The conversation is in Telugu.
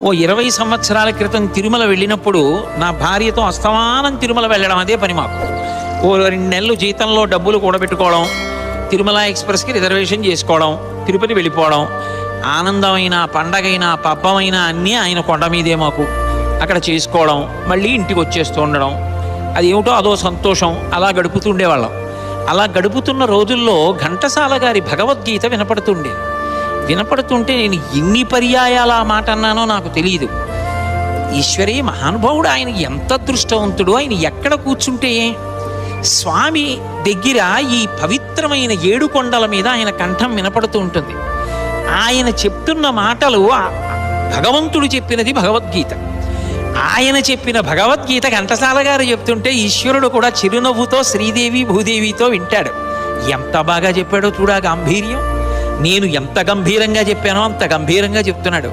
ఓ ఇరవై సంవత్సరాల క్రితం తిరుమల వెళ్ళినప్పుడు నా భార్యతో అస్తమానం తిరుమల వెళ్ళడం అదే పని మాకు. ఓ రెండు నెలలు జీతంలో డబ్బులు కూడబెట్టుకోవడం తిరుమల ఎక్స్ప్రెస్కి రిజర్వేషన్ చేసుకోవడం తిరుపతి వెళ్ళిపోవడం ఆనందమైన పండగైన పబ్బమైన అన్నీ ఆయన కొండ మీదే మాకు. అక్కడ చేసుకోవడం మళ్ళీ ఇంటికి వచ్చేస్తూ ఉండడం. అది ఏమిటో అదో సంతోషం అలా గడుపుతుండేవాళ్ళం అలా గడుపుతున్న రోజుల్లో ఘంటసాల గారి భగవద్గీత వినపడుతుండేది వినపడుతుంటే నేను ఎన్ని పర్యాయాలు ఆ మాట అన్నానో నాకు తెలియదు ఈశ్వరే మహానుభావుడు ఆయన ఎంత దృష్టవంతుడు ఆయన ఎక్కడ కూర్చుంటే? స్వామి దగ్గర ఈ పవిత్రమైన ఏడు కొండల మీద ఆయన కంఠం వినపడుతూ ఉంటుంది. ఆయన చెప్తున్న మాటలు భగవంతుడు చెప్పినది భగవద్గీత. ఆయన చెప్పిన భగవద్గీత ఘంటసాల గారు చెప్తుంటే ఈశ్వరుడు కూడా చిరునవ్వుతో శ్రీదేవి భూదేవితో వింటాడు. ఎంత బాగా చెప్పాడో చూడా గాంభీర్యం. నేను ఎంత గంభీరంగా చెప్పానో అంత గంభీరంగా చెప్తున్నాడు.